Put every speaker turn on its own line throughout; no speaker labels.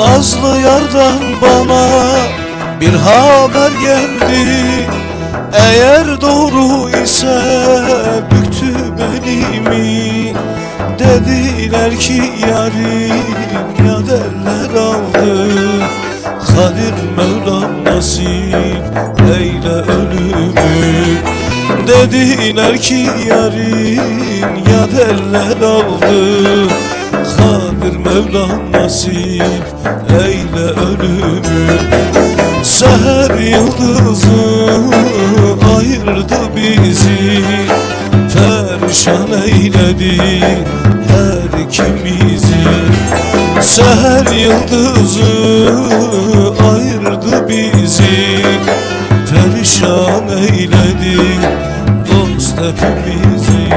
Nazlı yardan bana bir haber geldi. Eğer doğru ise büktü belimi Dediler ki yarim ya derler aldı. Kadir Mevlam nasip eyle ölümü. Dediler ki yarim ya derler aldı. Kadir Mevlam nasip eyle ölümü. Seher yıldızı ayırdı bizi. Perişan eyledi her ikimizi. Seher yıldızı ayırdı bizi. Perişan eyledi dost hepimizi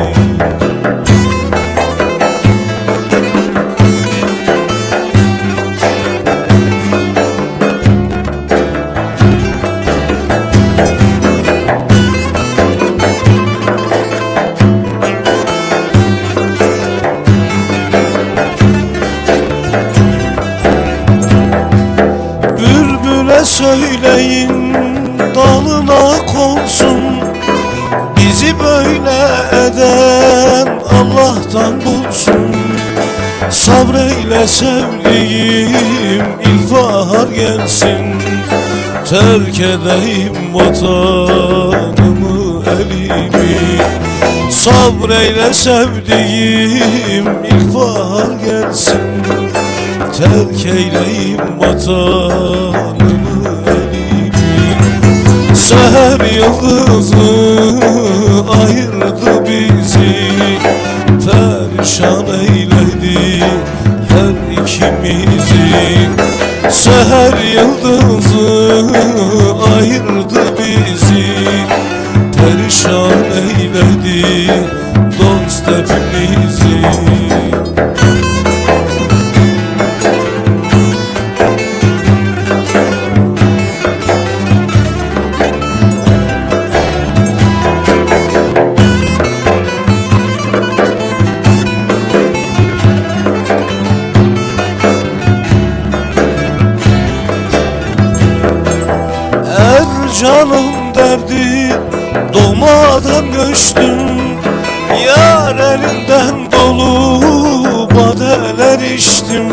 söyleyin dalına konsun. Bizi böyle eden Allah'tan bulsun. Sabreyle sevdiğim ilkbahar gelsin. Terk edeyim vatanımı elimi. Sabreyle sevdiğim ilkbahar gelsin. Terk eyleyim vatanımı Seher yıldızı ayırdı bizi. Perişan eyledi her ikimizi. Seher yıldızı ayırdı bizi. Perişan eyledi dost hepimizi doğmadan göçtüm. Yar elinden dolu badeler içtim.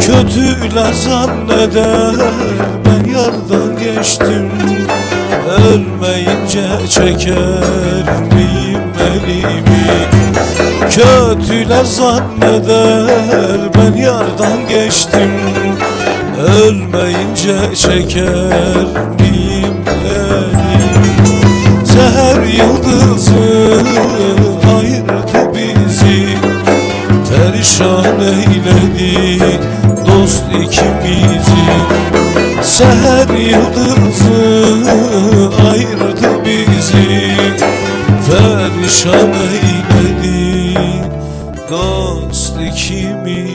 Kötüler zanneder ben yardan geçtim. Ölmeyince çeker miyim elimi Kötüler zanneder ben yardan geçtim. Ölmeyince çeker miyim yıldızı ayırdı bizi Perişan eyledi dost ikimizi. Seher yıldızı ayırdı bizi Perişan eyledi dost ikimizi